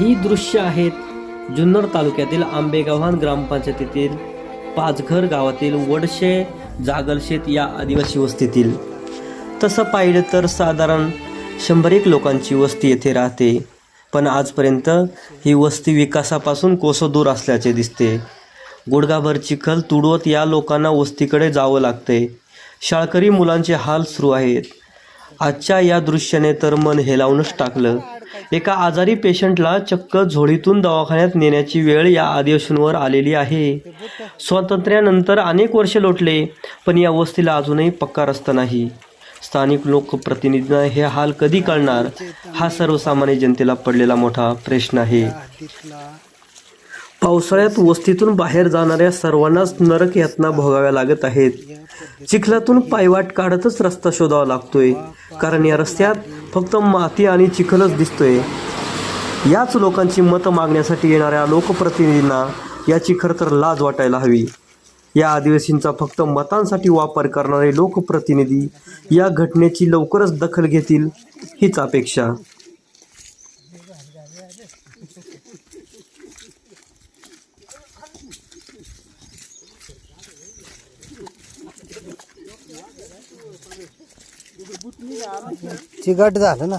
ही दृश्य आहेत जुन्नर तालुक्यातील आंबेगाव्हाण ग्रामपंचायतीतील पाचघर गावातील वडशे जागलशेत या आदिवासी वस्तीतील. तसं पाहिलं तर साधारण शंभर एक लोकांची वस्ती येथे राहते. पण आजपर्यंत ही वस्ती विकासापासून कोसं दूर असल्याचे दिसते. गुडघाभर चिखल तुडवत या लोकांना वस्तीकडे जावं लागते. शाळकरी मुलांचे हाल सुरू आहेत. आजच्या या दृश्याने तर मन हेलावूनच टाकलं. एका आजारी पेशंटला चक्क झोळीतून दवाखान्यात नेण्याची वेळ या आदिवासींवर आलेली आहे. स्वातंत्र्यानंतर अनेक वर्षे लोटले पण या वस्तीला अजूनही पक्का रस्ता नाही. स्थानिक लोकप्रतिनिधींना हे हाल कधी कळणार? हा सर्वसामान्य जनतेला पडलेला मोठा प्रश्न आहे. पावसाळ्यात वस्तीतून बाहेर जाणाऱ्या सर्वांनाच नरक यातना भोगाव्या लागत आहेत. चिखलातून पायवाट काढतच रस्ता शोधावा लागतोय. कारण या रस्त्यात फक्त माती आणि चिखलच दिसतोय. याच लोकांची मतं मागण्यासाठी येणाऱ्या लोकप्रतिनिधींना याची खरं तर लाज वाटायला हवी. या आदिवासींचा फक्त मतांसाठी वापर करणारे लोकप्रतिनिधी या घटनेची लवकरच दखल घेतील हीच अपेक्षा. चिकट झालं ना.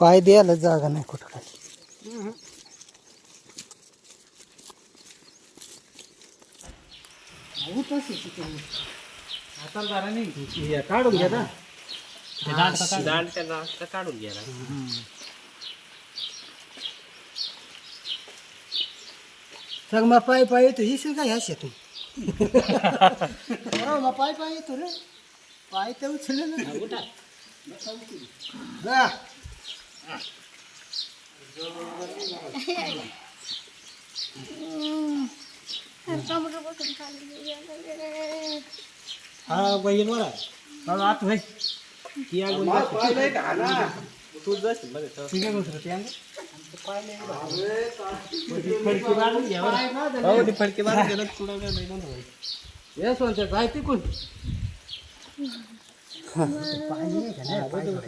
पाय द्यायला जागा नाही कुठं काही काय काढून घ्या ना काढून घ्या सग मग पाय पाय येतो येशील का ह्या शेतून हो, मग पाय पाय येतो रे पाय तर उचल ना जा. હા ભાઈ એનો રા ચાલો આત ભાઈ કિયા ગુંડા પાઈ લે કાના તું બસ મને તો કિયા ગુંડા ત્યાં પાઈ લે હવે ફડકી વાર નહીં આવે હવે. ફડકી વાર જલક છોડાવે નહીં બંધ હોય. એ સોન છે ભાઈ તી કોણ પાણી નહીં